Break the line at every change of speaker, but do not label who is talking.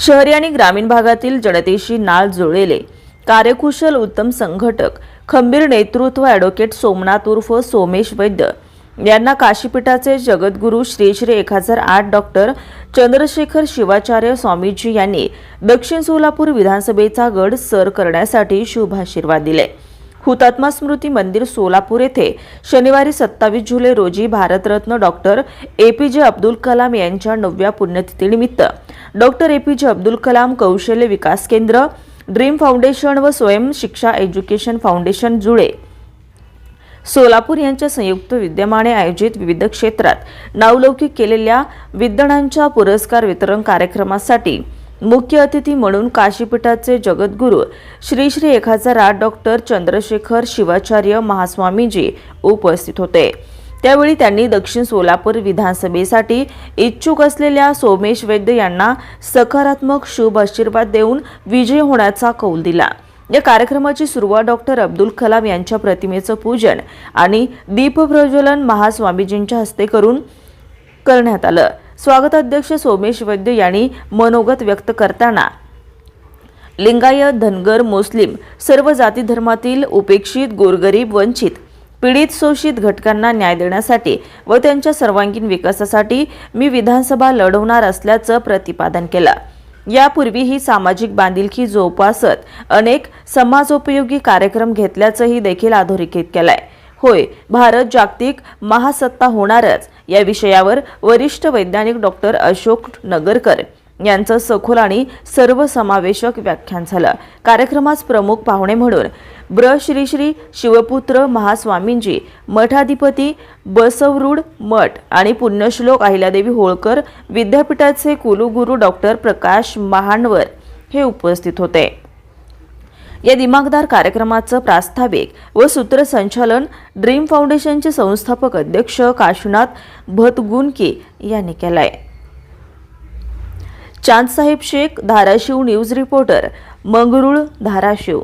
शहरी आणि ग्रामीण भागातील जनतेशी नाळ जुळलेले कार्यकुशल उत्तम संघटक खंबीर नेतृत्व ॲडव्होकेट सोमनाथ उर्फ सोमेश वैद्य यांना काशीपीठाचे जगद्गुरू श्री श्री एक हजार आठ डॉक्टर चंद्रशेखर शिवाचार्य स्वामीजी यांनी दक्षिण सोलापूर विधानसभेचा गड सर करण्यासाठी शुभाशीर्वाद दिले. हुतात्मा स्मृती मंदिर सोलापूर येथे शनिवारी सत्तावीस जुलै रोजी भारतरत्न डॉक्टर ए पी जे अब्दुल कलाम यांच्या नवव्या पुण्यतिथीनिमित्त डॉक्टर ए पी जे अब्दुल कलाम कौशल्य विकास केंद्र ड्रीम फाउंडेशन व स्वयं शिक्षा एज्युकेशन फाउंडेशन जुळे. सोलापूर यांच्या संयुक्त विद्यमाने आयोजित विविध क्षेत्रात नावलौकिक केलेल्या विद्वानांच्या पुरस्कार वितरण कार्यक्रमासाठी मुख्य अतिथी म्हणून काशीपीठाचे जगद्गुरू श्री श्री एक हजार आठ डॉक्टर चंद्रशेखर शिवाचार्य महास्वामीजी उपस्थित होते. त्यावेळी त्यांनी दक्षिण सोलापूर विधानसभेसाठी इच्छुक असलेल्या सोमेश वैद्य यांना सकारात्मक शुभ आशीर्वाद देऊन विजय होण्याचा कौल दिला. या कार्यक्रमाची सुरुवात डॉक्टर अब्दुल कलाम यांच्या प्रतिमेचं पूजन आणि दीपप्रज्वलन महास्वामीजींच्या हस्ते करून करण्यात आलं. स्वागताध्यक्ष सोमेश वैद्य यांनी मनोगत व्यक्त करताना लिंगायत धनगर मुस्लिम सर्व जाती धर्मातील उपेक्षित गोरगरीब वंचित पीडित शोषित घटकांना न्याय देण्यासाठी व त्यांच्या सर्वांगीण विकासासाठी मी विधानसभा लढवणार असल्याचं प्रतिपादन केलं. यापूर्वीही सामाजिक बांधिलकी जोपासत अनेक समाजोपयोगी कार्यक्रम घेतल्याचंही देखील अधोरेखित केलंय. होय भारत जागतिक महासत्ता होणारच. या विषयावर वरिष्ठ वैज्ञानिक डॉक्टर अशोक नगरकर यांचं सखोल आणि सर्वसमावेशक व्याख्यान झालं. कार्यक्रमास प्रमुख पाहुणे म्हणून ब्र श्री श्री शिवपुत्र महास्वामींजी मठाधिपती बसवरूढ मठ आणि पुण्यश्लोक अहिल्यादेवी होळकर विद्यापीठाचे कुलगुरू डॉक्टर प्रकाश महानवर हे उपस्थित होते. या दिमागदार कार्यक्रमाचं प्रास्ताविक व सूत्रसंचालन ड्रीम फाउंडेशनचे संस्थापक अध्यक्ष काशीनाथ भतगुनके यांनी केलंय. Chandsaheb Shaikh Dharashiv news reporter Mangrul Dharashiv.